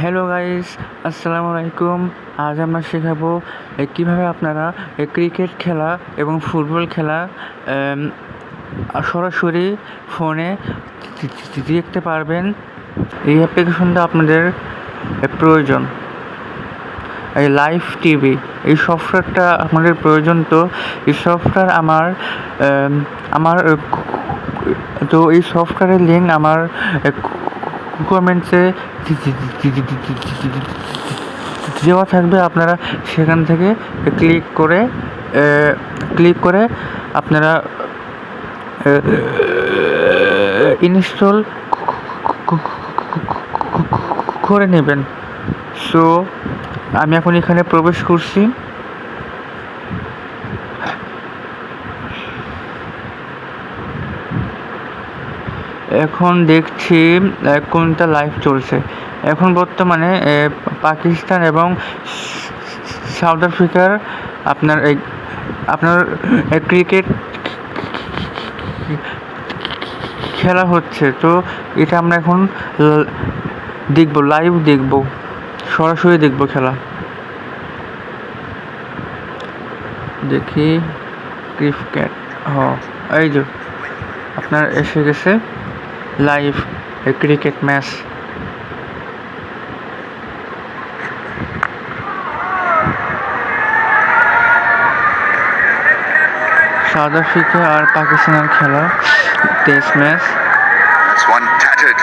Hello guys আসসালামু আলাইকুম। আজ আমরা শেখাবো কীভাবে আপনারা ক্রিকেট খেলা এবং ফুটবল খেলা সরাসরি ফোনে দেখতে পারবেন। এই অ্যাপ্লিকেশনটা আপনাদের প্রয়োজন। এই লাইভ টিভি এই সফটওয়্যারটা আপনাদের প্রয়োজন তো। এই সফটওয়্যার আমার আমার তো এই সফটওয়্যারের লিঙ্ক আমার কমেন্টসে দেওয়া থাকবে আপনারা সেখান থেকে ক্লিক করে ক্লিক করে আপনারা ইনস্টল করে নেবেন সো আমি এখন এখানে প্রবেশ করছি এখন দেখছি কোনটা লাইভ চলছে। এখন বর্তমানে পাকিস্তান এবং সাউথ আফ্রিকার আপনার এই, আপনার ক্রিকেট খেলা হচ্ছে। তো এটা আমরা এখন দেখব লাইভ দেখব, সরাসরি দেখব খেলা। দেখি ক্রিকেট হ, এই যে, আপনার এসে গেছে। Live cricket match South Africa আর পাকিস্তানের খেলা টেস্ট ম্যাচ cricket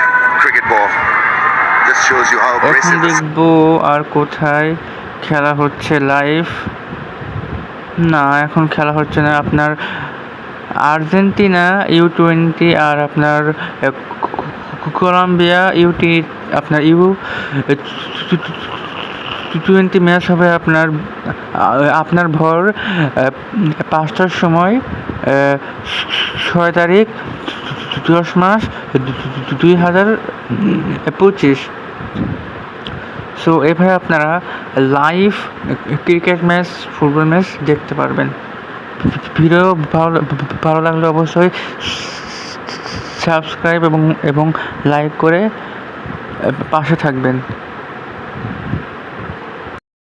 এখন দেখব আর কোথায় খেলা হচ্ছে লাইভ না এখন খেলা হচ্ছে না। আপনার আর্জেন্টিনা ইউ টোয়েন্টি আর আপনার কলম্বিয়া ইউটি আপনার ইউ টোয়েন্টি ম্যাচ হবে আপনার আপনার ভর পাঁচটার সময় ছয় তারিখ দশ মাস দুই হাজার পঁচিশ সো এভাবে আপনারা live cricket match football match দেখতে পারবেন ভিডিও ভালো ভালো লাগলে অবশ্যই সাবস্ক্রাইব এবং এবং লাইক করে পাশে থাকবেন।